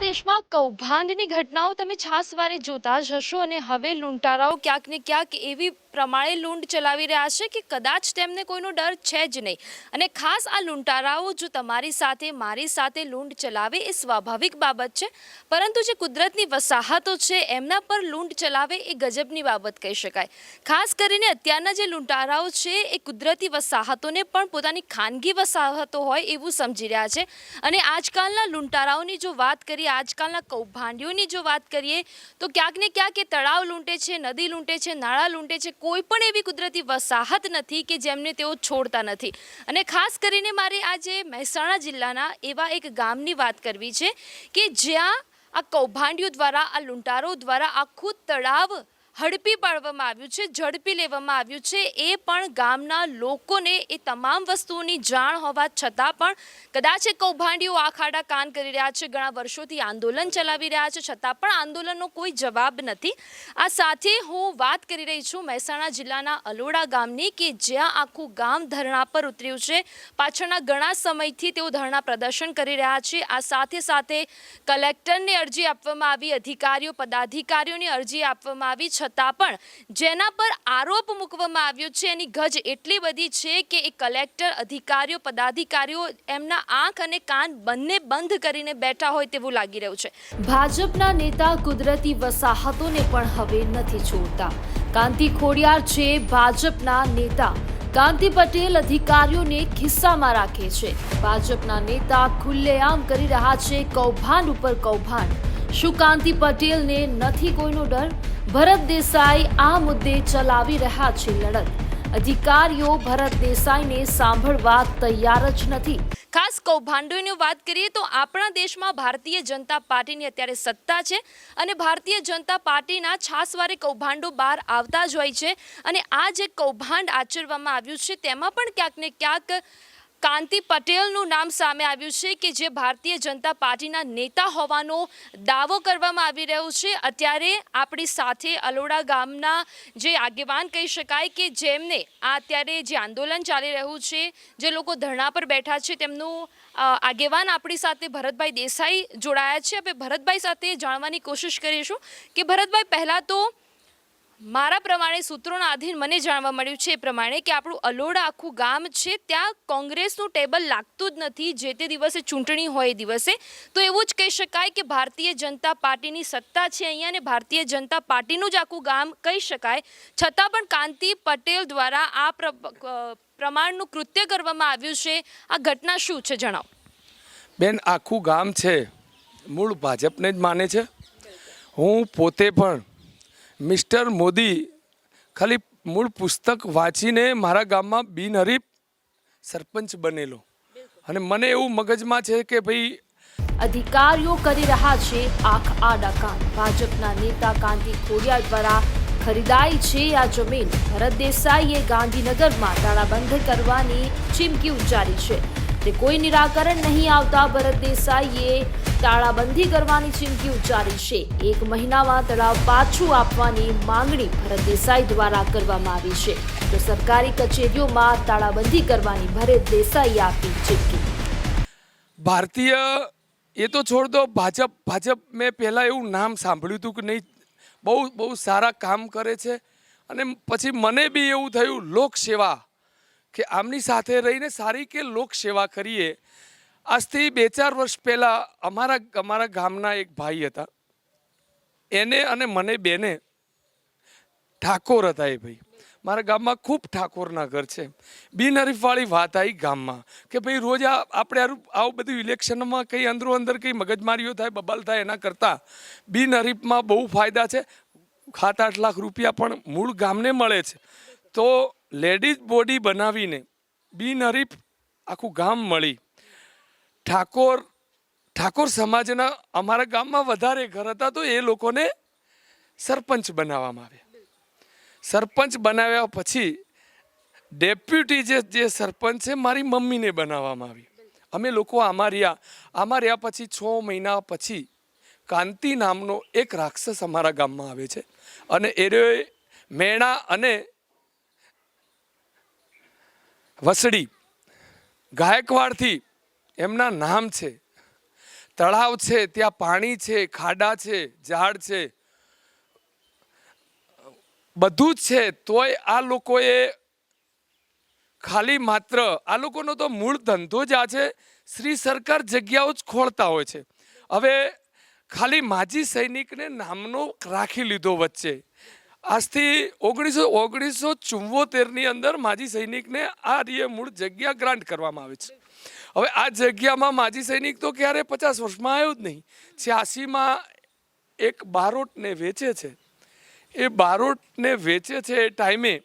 દેશમાં કૌભાંડની ઘટનાઓ તમે છાસવારે જોતા જ હશો અને હવે લૂંટારાઓ ક્યાંક ને ક્યાંક એવી પ્રમાણે લૂંટ ચલાવી રહ્યા છે કે કદાચ તેમને કોઈનો ડર છે જ નહીં. અને ખાસ આ લૂંટારાઓ જો તમારી સાથે, મારી સાથે લૂંટ ચલાવે એ સ્વાભાવિક બાબત છે. પરંતુ જે કુદરતની વસાહતો છે, એમના પર લૂંટ ચલાવે એ ગજબની બાબત કહી શકાય. ખાસ કરીને અત્યારના જે લૂંટારાઓ છે, એ કુદરતી વસાહતોને પણ પોતાની ખાનગી વસાહતો હોય એવું સમજી રહ્યા છે. અને આજકાલના લૂંટારાઓની જો વાત કરીએ, આજકાલના કૌભાંડીઓની જો વાત કરીએ, તો ક્યાંક ને ક્યાંક એ તળાવ લૂંટે છે, નદી લૂંટે છે, નાળા લૂંટે છે કોઈ પણ એવી કુદરતી વસાહત નથી કે જેમને તેઓ છોડતા નથી. અને ખાસ કરીને મારે આજે મહેસાણા જિલ્લાના એવા એક ગામની વાત કરવી છે કે જ્યાં આ કૌભાંડીઓ દ્વારા, આ લૂંટારો દ્વારા આખું તળાવ હડપી પાડવામાં આવ્યું છે, ઝડપી લેવામાં આવ્યું છે. એ પણ ગામના લોકોને એ તમામ વસ્તુઓની જાણ હોવા છતાં પણ કદાચ એ કૌભાંડીઓ આ ખાડા કાન કરી રહ્યા છે, ઘણા વર્ષોથી આંદોલન ચલાવી રહ્યા છે, છતાં પણ આંદોલનનો કોઈ જવાબ નથી. આ સાથે હું વાત કરી રહી છું મહેસાણા જિલ્લાના અલોડા ગામની કે જ્યાં આખું ગામ ધરણા પર ઉતર્યું છે. પાછળના ઘણા સમયથી તેઓ ધરણા પ્રદર્શન કરી રહ્યા છે. આ સાથે સાથે કલેક્ટરને અરજી આપવામાં આવી, અધિકારીઓ, પદાધિકારીઓની અરજી આપવામાં આવી છતાં પણ જેના પર આરોપ મૂકવામાં આવ્યો છે, એની ગજ એટલી બધી છે કે એ કલેક્ટર, અધિકારીઓ, પદાધિકારીઓ એમના આંખ અને કાન બંને બંધ કરીને બેઠા હોય તેવું લાગી રહ્યું છે. ભાજપના નેતા કુદરતી વસાહતોને પણ હવે નથી છોડતા. કાંતિ ખોડિયાર છે ભાજપના નેતા. કાંતિ પટેલ અધિકારીઓને ખિસ્સામાં રાખે છે. ભાજપના નેતા ખુલ્લેઆમ કરી રહ્યા છે કૌભાંડ ઉપર કૌભાંડ. શું કાંતિ પટેલને નથી કોઈનો ડર. ભરત દેસાઈ આ મુદ્દે ચલાવી રહ્યા છે લડત. અધિકારીઓ ભરત દેસાઈને સાંભળવા તૈયાર જ નથી. ખાસ કૌભાંડોની વાત કરીએ તો આપણા દેશમાં ભારતીય જનતા પાર્ટીની અત્યારે સત્તા છે અને ભારતીય જનતા પાર્ટીના છાસવારે કૌભાંડો બહાર આવતા જ હોય છે અને આ જે કૌભાંડ આચરવામાં આવ્યું છે તેમાં પણ ક્યાંક ને ક્યાંક કાંતિ પટેલનું નામ સામે આવ્યું છે કે જે ભારતીય જનતા પાર્ટીના નેતા હોવાનો દાવો કરવામાં આવી રહ્યો છે. અત્યારે આપણી સાથે અલોડા ગામના જે આગેવાન કહી શકાય કે જેમને આ અત્યારે જે આંદોલન ચાલી રહ્યું છે, જે લોકો ધરણા પર બેઠા છે, તેમનું આગેવાન આપણી સાથે ભરતભાઈ દેસાઈ જોડાયા છે. આપણે ભરતભાઈ સાથે જાણવાની કોશિશ કરીશું કે ભરતભાઈ, પહેલાં તો મારા પ્રમાણે સૂત્રોના આધીન મને જાણવા મળ્યું છે એ પ્રમાણે કે આપણું અલોડા આખું ગામ છે, ત્યાં કોંગ્રેસનું ટેબલ લાગતું જ નથી જે તે દિવસે ચૂંટણી હોય એ દિવસે. તો એવું જ કહી શકાય કે ભારતીય જનતા પાર્ટીની સત્તા છે અહીંયા અને ભારતીય જનતા પાર્ટીનું જ આખું ગામ કહી શકાય. છતાં પણ કાંતિ પટેલ દ્વારા આ પ્ર- પ્રમાણનું કૃત્ય કરવામાં આવ્યું છે. આ ઘટના શું છે જણાવો. બેન, આખું ગામ છે, મૂળ ભાજપને જ માને છે. હું પોતે પણ મિસ્ટર મોદી ખાલી મૂળ પુસ્તક વાંચીને મારા ગામમાં બિનહરીફ સરપંચ બનેલો. અને મને એવું મગજમાં છે કે ભાઈ અધિકારીઓ કરી રહ્યા છે આંખ આડા કાન. ભાજપના નેતા કાંતિ ખોડિયા દ્વારા ખરીદાઈ છે આ જમીન. ભરત દેસાઈએ ગાંધીનગરમાં તાળાબંધ કરવાની ચીમકી ઉચ્ચારી છે. તે કોઈ નિરાકરણ નહીં આવતા ભરત દેસાઈએ તાળાબંધી કરવાની ચીમકી ઉચ્ચારી છે. એક મહિનામાં તળાવ પાછું આપવાની માંગણી ભરત દેસાઈ દ્વારા કરવામાં આવી છે. તો સરકારી કચેરીઓમાં તાળાબંધી કરવાની ભરત દેસાઈએ આપી ચીમકી. ભારતીય, એ તો છોડ દો, ભાજપ ભાજપ મેં પહેલાં એવું નામ સાંભળ્યું હતું કે નહીં, બહુ બહુ સારા કામ કરે છે. અને પછી મને બી એવું થયું, લોકસેવા કે આમની સાથે રહીને સારી કે લોકસેવા કરીએ. આજથી બે ચાર વર્ષ પહેલાં અમારા અમારા ગામના એક ભાઈ હતા. એને અને મને બેને ઠાકોર હતા એ ભાઈ. મારા ગામમાં ખૂબ ઠાકોરના ઘર છે. બિનહરીફવાળી વાત આવી ગામમાં કે ભાઈ રોજ આ, આપણે આવું બધું ઇલેક્શનમાં કંઈ અંદરો અંદર કંઈ મગજમારીઓ થાય, બબાલ થાય એના કરતાં બિનહરીફમાં બહુ ફાયદા છે. સાત આઠ લાખ રૂપિયા પણ મૂળ ગામને મળે છે. તો લેડીઝ બોડી બનાવીને બિનહરીફ આખું ગામ મળી. ઠાકોર ઠાકોર સમાજના અમારા ગામમાં વધારે ઘર હતા તો એ લોકોને સરપંચ બનાવવામાં આવ્યા. સરપંચ બનાવ્યા પછી ડેપ્યુટી જે જે સરપંચ છે મારી મમ્મીને બનાવવામાં આવી. અમે લોકો આમાં રહ્યા. પછી છ મહિના પછી કાંતિ નામનો એક રાક્ષસ અમારા ગામમાં આવે છે. અને એ મેણા અને વસડી. ગાયકવાડથી એમના નામ છે. તળાવ છે, ત્યાં પાણી છે, ખાડા છે, ઝાડ છે. બધું જ છે, તોય આ લોકોએ ખાલી માત્ર, આ લોકોનો તો મૂળ ધંધો જ આ છે, શ્રી સરકાર જગ્યાઓ જ ખોળતા હોય છે. હવે ખાલી માજી સૈનિકને નામનો રાખી લીધો વચ્ચે. આજથી ઓગણીસો ઓગણીસો ચુમ્મોતેરની અંદર માજી સૈનિકને આ રીએ મૂળ જગ્યા ગ્રાન્ટ કરવામાં આવે છે. હવે આ જગ્યામાં માજી સૈનિક તો ક્યારે પચાસ વર્ષમાં આવ્યો જ નહીં. છ્યાસીમાં એક બારોટને વેચે છે. એ બારોટને વેચે છે એ ટાઈમે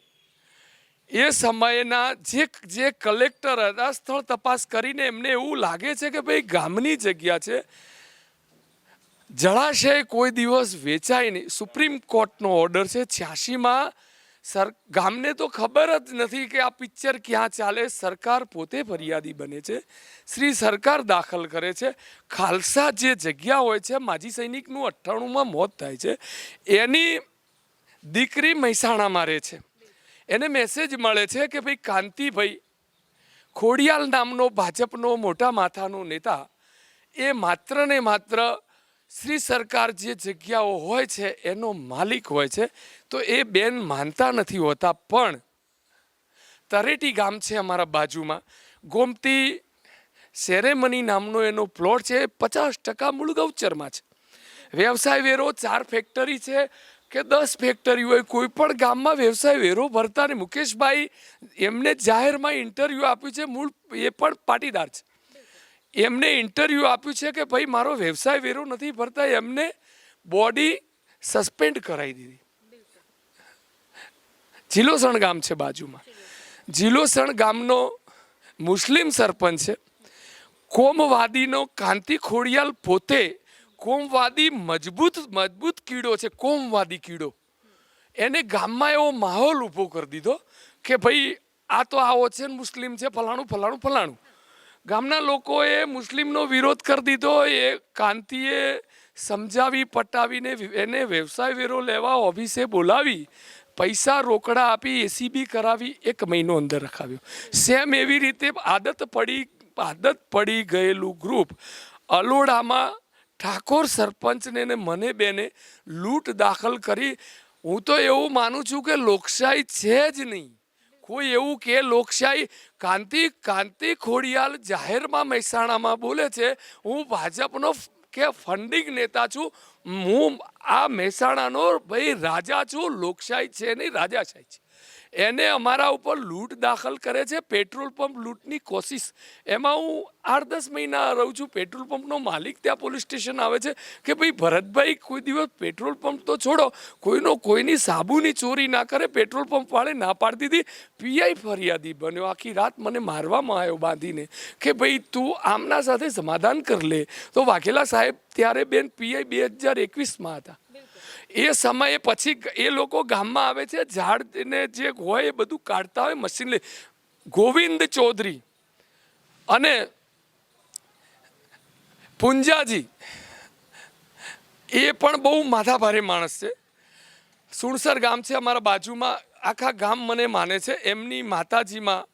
એ સમયના જે જે કલેક્ટર હતા, સ્થળ તપાસ કરીને એમને એવું લાગે છે કે ભાઈ ગામની જગ્યા છે. જળાશય કોઈ દિવસ વેચાય નહીં. સુપ્રીમ કોર્ટનો ઓર્ડર છે છ્યાસીમાં. સર, ગામને તો ખબર જ નથી કે આ પિક્ચર ક્યાં ચાલે. સરકાર પોતે ફરિયાદી બને છે. શ્રી સરકાર દાખલ કરે છે. ખાલસા જે જગ્યા હોય છે, માજી સૈનિકનું અઠ્ઠાણુંમાં મોત થાય છે. એની દીકરી મહેસાણામાં રહે છે. એને મેસેજ મળે છે કે ભાઈ કાંતિભાઈ, ખોડિયાલ નામનો ભાજપનો મોટા માથાનો નેતા, એ માત્ર ને માત્ર શ્રી સરકાર જે જગ્યાઓ હોય છે, એનો માલિક હોય છે, તો એ બેન માનતા નથી હોતા. પણ તરેટી ગામ છે અમારા બાજુમાં. ગોમતી સેરેમની નામનો એનો પ્લોટ છે પચાસ ટકા મૂળ ગૌચરમાં છે. વ્યવસાય વેરો ચાર ફેક્ટરી છે કે દસ ફેક્ટરી હોય, કોઈ પણ ગામમાં વ્યવસાય વેરો ભરતા ને મુકેશભાઈ એમને જાહેરમાં ઇન્ટરવ્યૂ આપ્યું છે, મૂળ એ પણ પાટીદાર છે. એમને ઇન્ટરવ્યૂ આપ્યું છે કે ભાઈ, મારો વ્યવસાય વેરો નથી ભરતા. એમને બોડી સસ્પેન્ડ કરાવી દીધી. જીલોસણ ગામ છે બાજુમાં. જીલોસણ ગામનો મુસ્લિમ સરપંચ છે. કોમવાદીનો કાંતિ ખોડિયાલ પોતે કોમવાદી મજબૂત મજબૂત કીડો છે, કોમવાદી કીડો. એને ગામમાં એવો માહોલ ઊભો કરી દીધો કે ભાઈ, આ તો આવો છે મુસ્લિમ છે, ફલાણું ફલાણું ફલાણું. ગામના લોકોએ મુસ્લિમનો વિરોધ કરી દીધો. એ કાંતિએ સમજાવી, પટાવીને એને વ્યવસાય વેરો લેવા ઓફિસે બોલાવી, પૈસા રોકડા આપી એસીબી કરાવી, એક મહિનો અંદર રખાવ્યો. સેમ એવી રીતે આદત પડી આદત પડી ગયેલું ગ્રુપ અલોડામાં ઠાકોર સરપંચને ને મને બેને લૂંટ દાખલ કરી. હું તો એવું માનું છું કે લોકશાહી છે જ નહીં. કોઈ એવું કે લોકશાહી કાંતિ કાંતિ ખોડિયાલ જાહેરમાં મહેસાણામાં બોલે છે, હું ભાજપનો કે ફંડિંગ નેતા છું, હું આ મહેસાણાનો ભાઈ રાજા છું, લોકશાહી છે નહીં, રાજાશાહી છે. એને અમારા ઉપર લૂંટ દાખલ કરે છે, પેટ્રોલ પંપ લૂંટની કોશિશ. એમાં હું આઠ દસ મહિના રહું છું, પેટ્રોલ પંપનો માલિક ત્યાં પોલીસ સ્ટેશન આવે છે કે ભાઈ ભરતભાઈ, કોઈ દિવસ પેટ્રોલ પંપ તો છોડો, કોઈનો કોઈની સાબુની ચોરી ના કરે, પેટ્રોલ પંપ વાળે ના પાડતી દીધી, પીઆઈ ફરિયાદી બન્યો. આખી રાત મને મારવામાં આવ્યો બાંધીને કે ભાઈ તું આમના સાથે સમાધાન કર લે. તો વાઘેલા સાહેબ ત્યારે બેન પીઆઈ બે હજાર એકવીસમાં હતા. એ સમયે પછી એ લોકો ગામમાં આવે છે, ઝાડને જે હોય એ બધું કાઢતા હોય મશીન લઈ. ગોવિંદ ચૌધરી અને પુંજાજી, એ પણ બહુ માથાભારે માણસ છે. સુણસર ગામ છે અમારા બાજુમાં. આખા ગામ મને માને છે. એમની માતાજીમાં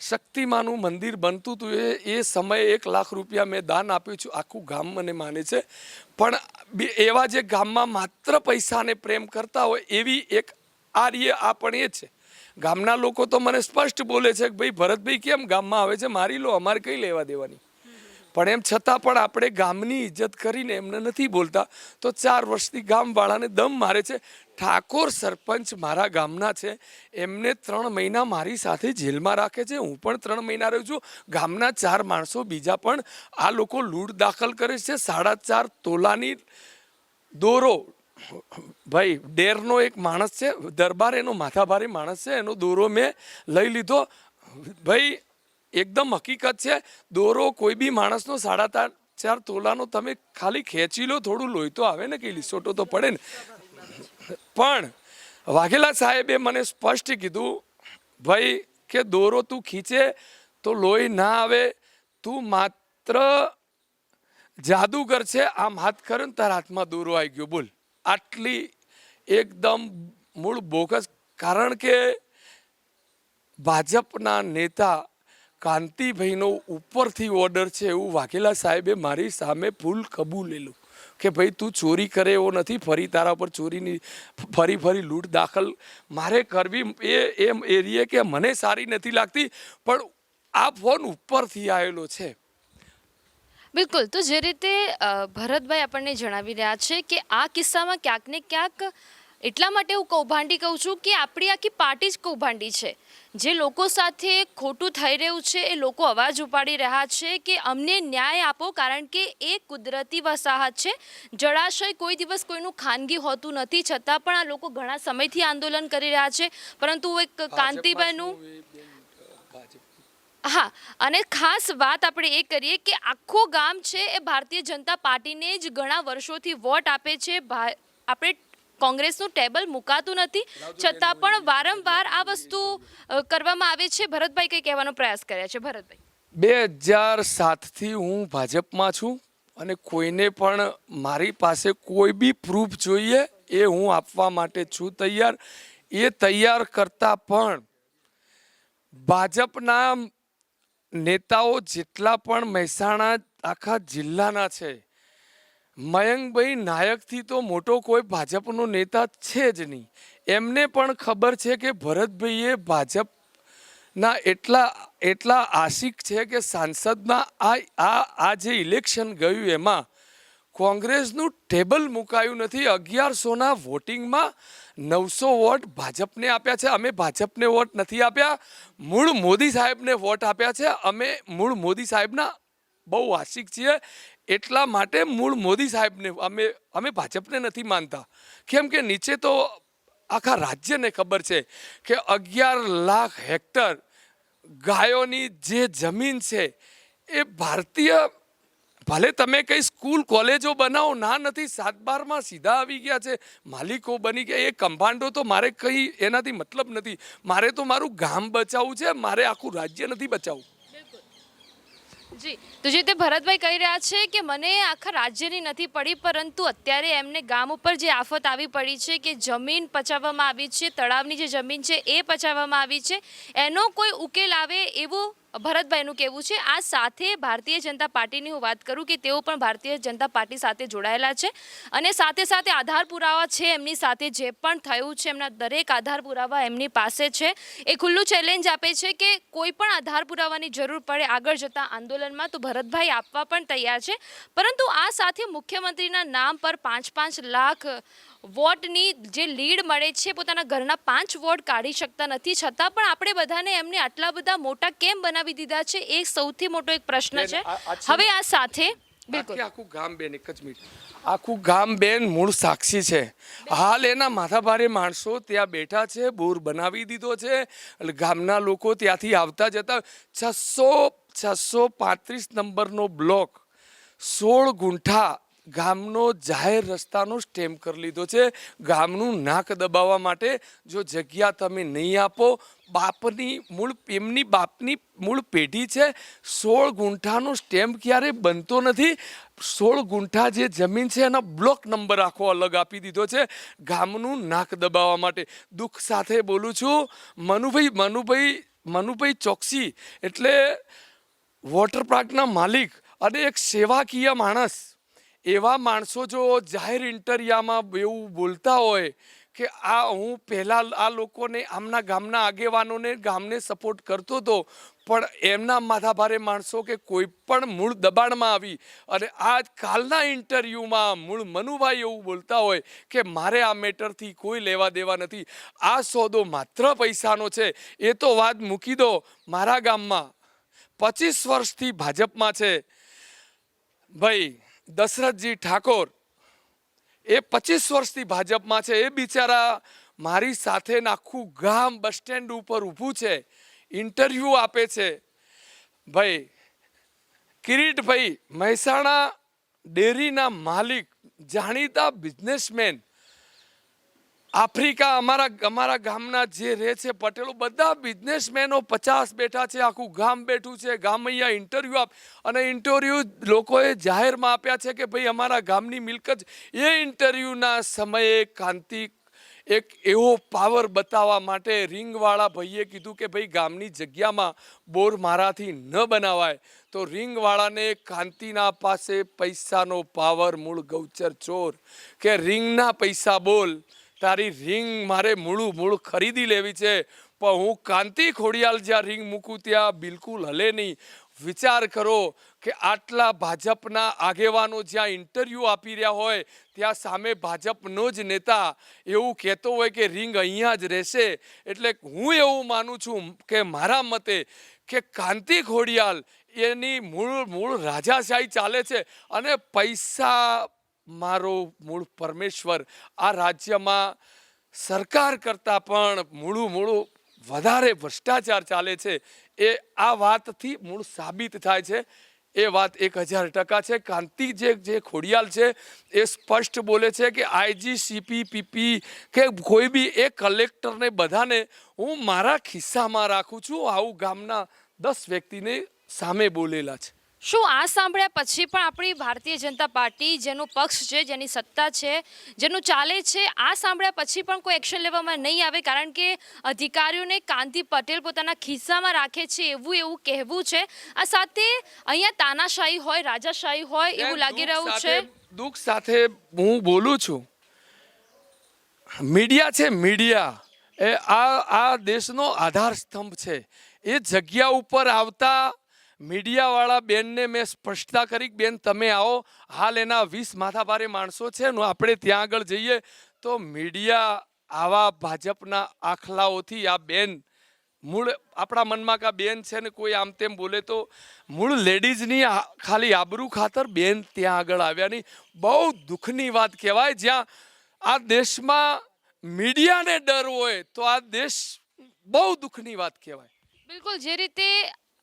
શક્તિમાનું મંદિર બનતું હતું. એ એ સમયે એક લાખ રૂપિયા મેં દાન આપ્યું છું. આખું ગામ મને માને છે. પણ એવા જે ગામમાં માત્ર પૈસાને પ્રેમ કરતા હોય એવી એક આર્ય આ પણ એ છે. ગામના લોકો તો મને સ્પષ્ટ બોલે છે કે ભાઈ ભરતભાઈ કેમ ગામમાં આવે છે? મારી લો, અમારે કઈ લેવા દેવાની? પણ એમ છતાં પણ આપણે ગામની ઇજ્જત કરીને એમને નથી બોલતા. તો ચાર વર્ષથી ગામવાળાને દમ મારે છે. ઠાકોર સરપંચ મારા ગામના છે. એમને ત્રણ મહિના મારી સાથે જેલમાં રાખે છે. હું પણ ત્રણ મહિના રહું છું. ગામના ચાર માણસો બીજા પણ આ લોકો લૂંટ દાખલ કરે છે. સાડા ચાર તોલાની દોરો. ભાઈ, ડેરનો એક માણસ છે. દરબાર એનો માથાભારી માણસ છે. એનો દોરો મેં લઈ લીધો. ભાઈ એકદમ હકીકત છે. દોરો કોઈ બી માણસનો સાડા ચાર તોલાનો તમે ખાલી ખેંચી લો, થોડું લોહી તો આવે ને કે લીસોટો તો પડે ને. પણ વાઘેલા સાહેબે મને સ્પષ્ટ કીધું, ભાઈ, કે દોરો તું ખીંચે તો લોહી ના આવે. તું માત્ર જાદુગર છે. આમ હાથ કરે ને તારા હાથમાં દોરો આવી ગયો. બોલ. આટલી એકદમ મૂળ બોગસ કારણ કે ભાજપના નેતા કાંતિભાઈનો ઉપરથી ઓર્ડર છે એવું વાઘેલા સાહેબે મારી સામે ફૂલ કબૂલેલું કે ભાઈ, તું ચોરી કરે એવો નથી, ફરી તારા પર ચોરીની, ફરી ફરી લૂંટ દાખલ. મારે કરવી એ, એમ એરીએ કે મને સારી નથી લાગતી, પણ આ ફોન ઉપરથી આવેલો છે. બિલકુલ. તો જે રીતે ભરતભાઈ આપણને જણાવી રહ્યા છે કે આ કિસ્સામાં ક્યાંક ને ક્યાંક એટલા માટે હું કૌભાંડી કહું છું કે આપણી આખી પાર્ટી જ કૌભાંડી છે. જે લોકો સાથે ખોટું થઈ રહ્યું છે એ લોકો અવાજ ઉપાડી રહ્યા છે કે અમને ન્યાય આપો કારણ કે એ કુદરતી વસાહત છે. જળાશય કોઈ દિવસ કોઈનું ખાનગી હોતું નથી છતાં પણ આ લોકો ઘણા સમયથી આંદોલન કરી રહ્યા છે. પરંતુ એક કાંતિભાઈનું હા અને ખાસ વાત આપણે એ કરીએ કે આખું ગામ છે એ ભારતીય જનતા પાર્ટીને જ ઘણા વર્ષોથી વોટ આપે છે. આપણે કોંગ્રેસનું ટેબલ મુકાતું નથી. છતાં પણ વારંવાર આ વસ્તુ કરવામાં આવે છે. ભરતભાઈ કંઈ કહેવાનો પ્રયાસ કર્યા છે? ભરતભાઈ. બે હજાર સાતથી હું ભાજપમાં છું અને કોઈને પણ મારી પાસે કોઈ બી પ્રૂફ જોઈએ એ હું આપવા માટે છું તૈયાર. એ તૈયાર કરતાં પણ ભાજપના નેતાઓ જેટલા પણ મહેસાણા આખા જિલ્લાના છે મયંકભાઈ નાયકથી તો મોટો કોઈ ભાજપનો નેતા છે જ નહીં. એમને પણ ખબર છે કે ભરતભાઈએ ભાજપના એટલા એટલા આશિક છે કે સાંસદના આ આ આ જે ઇલેક્શન ગયું એમાં કોંગ્રેસનું ટેબલ મુકાયું નથી. અગિયારસોના વોટિંગમાં નવસો વોટ ભાજપને આપ્યા છે. અમે ભાજપને વોટ નથી આપ્યા. મૂળ મોદી સાહેબને વોટ આપ્યા છે. અમે મૂળ મોદી સાહેબના બહુ આશિક છીએ. એટલા માટે મૂળ મોદી સાહેબને, અમે અમે ભાજપને નથી માનતા. કેમ કે નીચે તો આખા રાજ્યને ખબર છે કે અગિયાર લાખ હેક્ટર ગાયોની જે જમીન છે, એ ભારતીય, ભલે તમે કઈ સ્કૂલ, કોલેજો બનાવો, ના નથી, સાત બારમાં સીધા આવી ગયા છે, માલિકો બની ગયા, એ કંભાંડો તો મારે કંઈ એનાથી મતલબ નથી. મારે તો મારું ગામ બચાવવું છે, મારે આખું રાજ્ય નથી બચાવવું. જી. તો જે તે ભરતભાઈ કહી રહ્યા છે કે મને આખા રાજ્યની નથી પડી, પરંતુ અત્યારે એમને ગામ ઉપર જે આફત આવી પડી છે કે જમીન પચાવવામાં આવી છે, તળાવની જે જમીન છે એ પચાવવામાં આવી છે, એનો કોઈ ઉકેલ આવે એવું ભરતભાઈનું કહેવું છે, આ સાથે ભારતીય જનતા પાર્ટીની હું વાત કરું કે તેઓ પણ ભારતીય જનતા પાર્ટી સાથે જોડાયેલા છે અને સાથે સાથે આધાર પુરાવા છે એમની સાથે જે પણ થયું છે, એમના દરેક આધાર પુરાવા એમની પાસે છે. એ ખુલ્લું ચેલેન્જ આપે છે કે કોઈ પણ આધાર પુરાવાની જરૂર પડે આગળ જતા આંદોલનમાં તો ભરતભાઈ આપવા પણ તૈયાર છે. પરંતુ આ સાથે મુખ્યમંત્રીના નામ પર પાંચ પાંચ લાખ વોટની જે લીડ મળે છે પોતાના ઘરના પાંચ વોટ કાઢી શકતા નથી. છતાં પણ આપણે બધાને એમને આટલા બધા મોટા કેમ બનાવી દીધા છે એ સૌથી મોટો એક પ્રશ્ન છે. હવે આ સાથે બિલકુલ. આખું ગામ બેન એક જ મિનિટ. આખું ગામ બેન મૂળ સાક્ષી છે. હાલ એના માથાભારે માણસો ત્યાં બેઠા છે બોર બનાવી દીધો છે ગામના લોકો ત્યાંથી આવતા જતા છસો છસો પાંત્રીસ નંબરનો બ્લોક સોળ ગુંઠા ગામનો જાહેર રસ્તાનો સ્ટેમ્પ કરી લીધો છે. ગામનું નાક દબાવવા માટે જો જગ્યા તમે નહીં આપો, બાપની મૂળ, એમની બાપની મૂળ પેઢી છે. સોળ ગુંઠાનો સ્ટેમ્પ ક્યારે બનતો નથી? સોળ ગુંઠા જે જમીન છે એનો બ્લોક નંબર આખો અલગ આપી દીધો છે. ગામનું નાક દબાવવા માટે દુઃખ સાથે બોલું છું. મનુભાઈ મનુભાઈ મનુભાઈ ચોકસી એટલે વોટર પાર્કના માલિક અને એક સેવાકીય માણસ એવા માણસો જો જાહેર ઇન્ટરિયામાં એવું બોલતા હોય કે આ હું પહેલાં આ લોકોને આમના ગામના આગેવાનોને ગામને સપોર્ટ કરતો હતો, પણ એમના માથાભારે માણસો કે કોઈ પણ મૂળ દબાણમાં આવી અને આ કાલના ઇન્ટરવ્યૂમાં મૂળ મનુભાઈ એવું બોલતા હોય કે મારે આ મેટરથી કોઈ લેવા દેવા નથી. આ સોદો માત્ર પૈસાનો છે. એ તો વાત મૂકી દો મારા ગામમાં. પચીસ વર્ષથી ભાજપમાં છે. ભાઈ દશરથજી ઠાકોર, એ પચીસ વર્ષથી ભાજપમાં છે. એ બિચારા મારી સાથે આખું ગામ બસ સ્ટેન્ડ ઉપર ઊભું છે. ઇન્ટરવ્યૂ આપે છે. ભાઈ, કિરીટભાઈ મહેસાણા ડેરીના માલિક, જાણીતા બિઝનેસમેન આફ્રિકા, અમારા અમારા ગામના જે રહે છે પટેલો, બધા બિઝનેસમેનો પચાસ બેઠા છે, આખું ગામ બેઠું છે. ગામ અહીંયા ઇન્ટરવ્યૂ આપ, અને ઇન્ટરવ્યૂ લોકોએ જાહેરમાં આપ્યા છે કે ભાઈ અમારા ગામની મિલકત એ ઇન્ટરવ્યૂના સમયે કાંતિ એક એવો પાવર બતાવવા માટે રિંગવાળા ભાઈએ કીધું કે ભાઈ ગામની જગ્યામાં બોર મારાથી ન બનાવાય. તો રિંગવાળાને કાંતિના પાસે પૈસાનો પાવર મૂળ ગૌચર ચોર. કે રિંગના પૈસા બોલ. તારી રિંગ મારે મૂળું મૂળ ખરીદી લેવી છે. પણ હું કાંતિ ખોડિયાલ જ્યાં રિંગ મૂકું ત્યાં બિલકુલ હલે નહીં. વિચાર કરો કે આટલા ભાજપના આગેવાનો જ્યાં ઇન્ટરવ્યૂ આપી રહ્યા હોય, ત્યાં સામે ભાજપનો જ નેતા. એવું કહેતો હોય કે રિંગ અહીંયા જ રહેશે. એટલે હું એવું માનું છું કે મારા મતે કે કાંતિ ખોડિયાલ એની મૂળ મૂળ રાજાશાહી ચાલે છે. અને પૈસા મારો મૂળ પરમેશ્વર. આ રાજ્યમાં સરકાર કરતાં પણ મૂળું મૂળું વધારે ભ્રષ્ટાચાર ચાલે છે. એ આ વાતથી મૂળ સાબિત થાય છે. એ વાત એક હજાર ટકા છે. કાંતિ જે જે ખોડિયાલ છે, એ સ્પષ્ટ બોલે છે કે આઈજી સીપી પીપી કે કોઈ બી એ કલેક્ટરને બધાને હું મારા ખિસ્સામાં રાખું છું. આવું ગામના દસ વ્યક્તિને સામે બોલેલા છે. શું આ સાંભળ્યા પછી પણ આપણી ભારતીય જનતા પાર્ટી જેનો પક્ષ છે જેની સત્તા છે જેનું ચાલે છે આ સાંભળ્યા પછી પણ કોઈ એક્શન લેવામાં નહીં આવે કારણ કે અધિકારીઓને કાંતિ પટેલ પોતાના ખિસ્સામાં રાખે છે એવું એવું કહેવું છે. આ સાથે અહીંયા તાનાશાહી હોય રાજાશાહી હોય એવું લાગી રહ્યું છે. દુઃખ સાથે હું બોલું છું. મીડિયા છે મીડિયા. એ આ આ દેશનો આધાર સ્તંભ છે. એ જગ્યા ઉપર આવતા મીડિયાવાળા બેનને મેં સ્પષ્ટતા કરી બેન, તમે આવો. હાલ એના વીસ માથાભારે માણસો છે ને, આપણે ત્યાં આગળ જઈએ. તો મીડિયા આવા ભાજપના આખલાઓથી આ બેન, મૂળ આપણા મનમાં કા બેન છે ને, કોઈ આમ તેમ બોલે તો મૂળ લેડીઝની ખાલી આબરૂ ખાતર બેન ત્યાં આગળ આવ્યા નહીં. બહુ દુઃખની વાત કહેવાય, જ્યાં આ દેશમાં મીડિયાને ડર હોય તો આ દેશ બહુ દુઃખની વાત કહેવાય. બિલકુલ, જે રીતે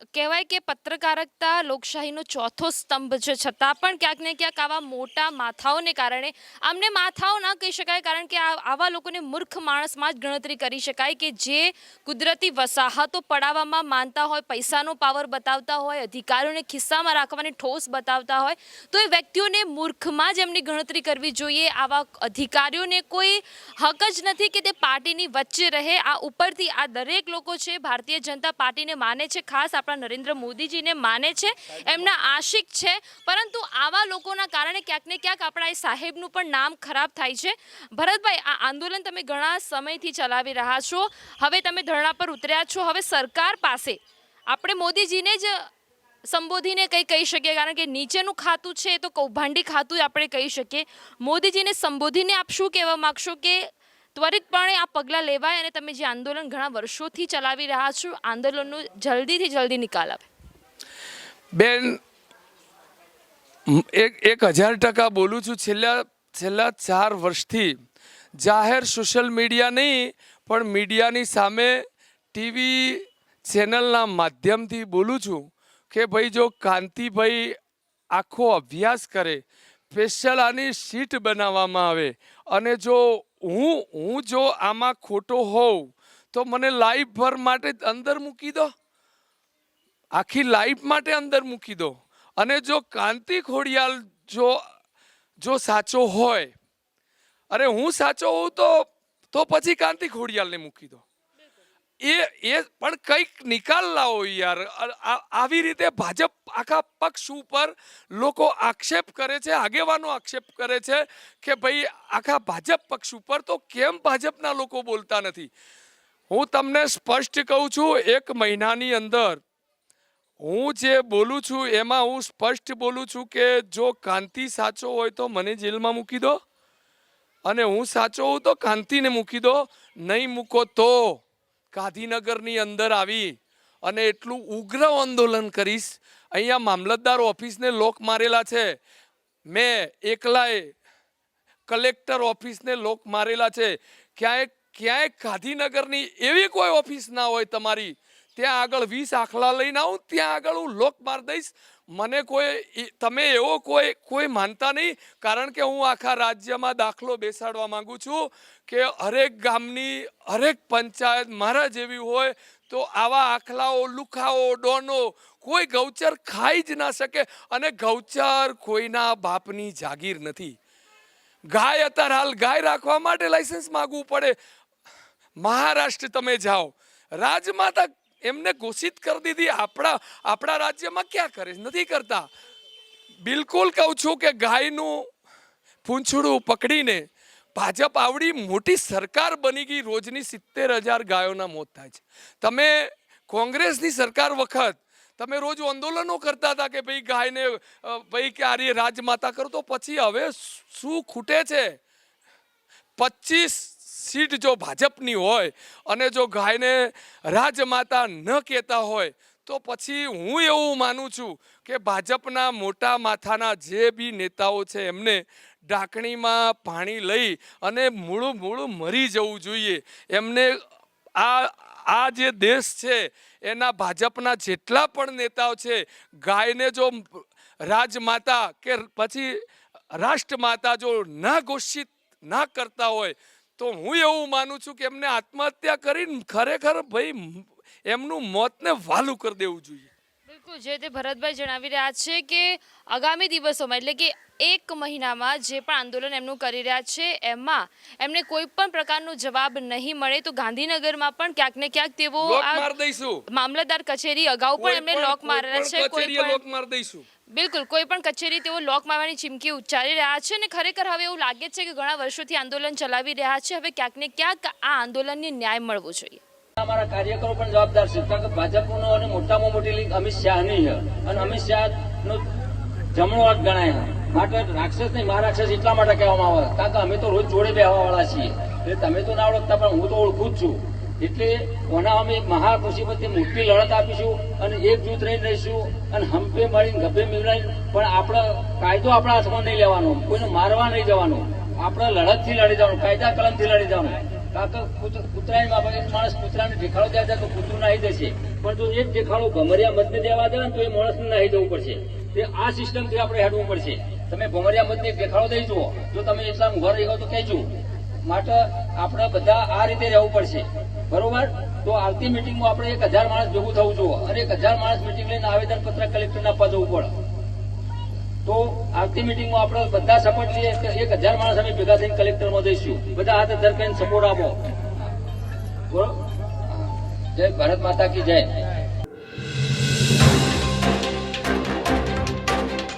કહેવાય કે પત્રકારકતા લોકશાહીનો ચોથો સ્તંભ છે. છતાં પણ ક્યાંક ને ક્યાંક આવા મોટા માથાઓને કારણે આમને માથાઓ ના કહી શકાય કારણ કે આવા લોકોને મૂર્ખ માણસમાં જ ગણતરી કરી શકાય કે જે કુદરતી વસાહતો પડાવવામાં માનતા હોય, પૈસાનો પાવર બતાવતા હોય અધિકારીઓને ખિસ્સામાં રાખવાની ઠોસ બતાવતા હોય, તો એ વ્યક્તિઓને મૂર્ખમાં જ એમની ગણતરી કરવી જોઈએ. આવા અધિકારીઓને કોઈ હક જ નથી કે તે પાર્ટીની વચ્ચે રહે. આ ઉપરથી આ દરેક લોકો છે, ભારતીય જનતા પાર્ટીને માને છે. ખાસ આપણા નરેન્દ્ર મોદીજીને માને છે, એમના આશિક છે. પરંતુ આવા લોકોના કારણે ક્યાંક ને ક્યાંક આપણા એ સાહેબનું પણ નામ ખરાબ થાય છે. ભરતભાઈ, આ આંદોલન તમે ઘણા સમયથી ચલાવી રહ્યા છો. હવે તમે ધરણા પર ઉતર્યા છો. હવે સરકાર પાસે આપણે મોદીજીને જ સંબોધીને કંઈ કહી શકીએ, કારણ કે નીચેનું ખાતું છે એ તો કૌભાંડી ખાતું આપણે કહી શકીએ. મોદીજીને સંબોધીને આપ શું કહેવા માગશો કે ત્વરિતપણે આ પગલાં લેવાય અને તમે જે આંદોલન ઘણા વર્ષોથી ચલાવી રહ્યા છો, આંદોલનનું જલ્દીથી જલ્દી નિકાલ આવે. બેન એક એક હજાર ટકા બોલું છું, છેલ્લા છેલ્લા ચાર વર્ષથી જાહેર સોશિયલ મીડિયા નહીં, પણ મીડિયાની સામે ટીવી ચેનલના માધ્યમથી બોલું છું કે ભાઈ જો કાંતિભાઈ આખો અભ્યાસ કરે સ્પેશિયલ આની શીટ બનાવવામાં આવે અને જો હું હું જો આમાં ખોટો હોઉં, તો મને લાઈફ ભર માટે અંદર મૂકી દો. આખી લાઈફ માટે અંદર મૂકી દો. અને જો કાંતિ ખોડિયાલ જો જો સાચો હોય, અરે હું સાચો હોઉં તો તો પછી કાંતિ ખોડિયાલને મૂકી દો. એ એ પણ કંઈક નિકાલ લાવો યાર. આવી રીતે ભાજપ આખા પક્ષ ઉપર લોકો આક્ષેપ કરે છે, આગેવાનો આક્ષેપ કરે છે કે ભાઈ આખા ભાજપ પક્ષ ઉપર તો કેમ ભાજપના લોકો બોલતા નથી? હું તમને સ્પષ્ટ કહું છું, એક મહિનાની અંદર હું જે બોલું છું એમાં હું સ્પષ્ટ બોલું છું કે જો કાંતિ સાચો હોય તો મને જેલમાં મૂકી દો. અને હું સાચો હોઉં તો કાંતિને મૂકી દો. નહીં મૂકો તો. ગાંધીનગરની અંદર આવી અને એટલું ઉગ્ર આંદોલન કરીશ. અહીંયા મામલતદાર ઓફિસને લોક મારેલા છે. મેં એકલાએ કલેક્ટર ઓફિસને લોક મારેલા છે. ક્યાંય ક્યાંય ગાંધીનગરની એવી કોઈ ઓફિસ ના હોય તમારી ત્યાં આગળ વીસ આખલા લઈને આવું, ત્યાં આગળ હું લોક માર દઈશ. મને કોઈ તમે એવો કોઈ કોઈ માનતા નહીં, કારણ કે હું આખા રાજ્યમાં દાખલો બેસાડવા માગું છું કે હરેક ગામની, હરેક પંચાયત મારા જેવી હોય તો આવા આખલાઓ, લુખાઓ, ડોનો કોઈ ગૌચર ખાઈ જ ના શકે અને ગૌચર કોઈના બાપની જાગીર નથી. ગાય અત્યારે હાલ ગાય રાખવા માટે લાયસન્સ માગવું પડે. મહારાષ્ટ્ર તમે જાઓ. રાજમાતા એમને ઘોષિત કરી દીધી, આપણા આપણા રાજ્યમાં ક્યાં કરે નથી કરતા. બિલકુલ કહું છું કે ગાયનું પૂંછડું પકડીને ભાજપ આવડી મોટી સરકાર બની ગઈ, રોજની સિત્તેર હજાર ગાયોના મોત થાય છે. તમે કોંગ્રેસની સરકાર વખત તમે રોજ આંદોલનો કરતા હતા કે ભાઈ ગાયને ભાઈ કે આર્ય રાજમાતા કરો, તો પછી હવે શું ખૂટે છે? પચીસ સીટ જો ભાજપની હોય અને જો ગાયને રાજમાતા ન કહેતા હોય, તો પછી હું એવું માનું છું કે ભાજપના મોટા માથાના જે બી નેતાઓ છે, એમને ઢાંકણીમાં પાણી લઈ અને મૂળું મૂળું મરી જવું જોઈએ. એમને આ આ જે દેશ છે, એના ભાજપના જેટલા પણ નેતાઓ છે, ગાયને જો રાજમાતા કે પછી રાષ્ટ્રમાતા જો ના ઘોષિત ના કરતા હોય તો હું એવું માનું છું કે એમને આત્મહત્યા કરીને ખરેખર ભાઈ એમનું મોતને વાલું કરી દેવું જોઈએ. બિલકુલ જે તે ભરતભાઈ જણાવી રહ્યા છે કે આગામી દિવસોમાં એટલે કે એક મહિનામાં જે પણ આંદોલન એમનું કરી રહ્યા છે એમાં એમને કોઈ પણ પ્રકારનો જવાબ નહીં મળે તો ગાંધીનગરમાં પણ ક્યાંક ને ક્યાંક તેઓ મામલતદાર કચેરી અગાઉ પણ એમને લોક મારેલા છે કોઈ લોક માર દઈશું. બિલકુલ, કોઈ પણ કચેરી તેઓ લોક મારવાની ચીમકી ઉચ્ચારી રહ્યા છે અને ખરેખર હવે એવું લાગે છે કે ઘણા વર્ષોથી આંદોલન ચલાવી રહ્યા છે. હવે ક્યાંક ને ક્યાંક આ આંદોલનને ન્યાય મળવો જોઈએ. અમારા કાર્યકરો પણ જવાબદાર છે. કારણ કે ભાજપનો અને મોટામાં મોટી લીગ અમિત શાહની છે. અને અમિત શાહનો જમણો હાથ ગણાય માટે રાક્ષસ નહીં, મહારાક્ષસ એટલા માટે કહેવામાં આવે કારણ કે અમે તો રોજ જોડે બેહવા વાળા છીએ. એટલે તમે તો ના ઓળખતા, પણ હું તો ઓળખું જ છું. એટલે કોના અમે મહા મુસીબતની મોટી લડત આપીશું અને એકજૂથ રહીને રહીશું અને હંપે મળીને ગભે મિલાઈને પણ આપણો કાયદો આપણા હાથમાં નહીં લેવાનો. કોઈને મારવા નહીં જવાનો. આપણે લડતથી લડી જવાનું, કાયદા કલમથી લડી જવાનું. કારણ કે કૂત- કૂતરાની માં માણસ કૂતરાને દેખાડો જાય તો કૂતરું નાહી દેશે. પણ જો એક દેખાડો ભમરિયા મતને દેવા દે તો એ માણસને નાહી દેવું પડશે. તે આ સિસ્ટમથી આપણે હેડવું પડશે. તમે ભમરિયા મતને ઢેખાડો દઈ જુઓ. જો તમે એટલા ઘર રહી તો કહેજો. માટે આપણે બધા આ રીતે રહેવું પડશે. બરોબર? તો આવતી મિટિંગમાં આપણે એક હજાર માણસ ભેગું થવું જોઈએ અને એક હજાર માણસ મિટિંગ લઈને આવેદન પત્ર કલેક્ટરના પદ ઉપર તો આવતી મિટિંગમાં આપણે બધા સપોર્ટ લઈએ કે એક હજાર માણસ અમે ભેગા થઈને કલેક્ટરમાં જઈશું. બધા હાથ ધર કરીને સપોર્ટ આપો. બરોબર? જય ભારત માતા કી જય.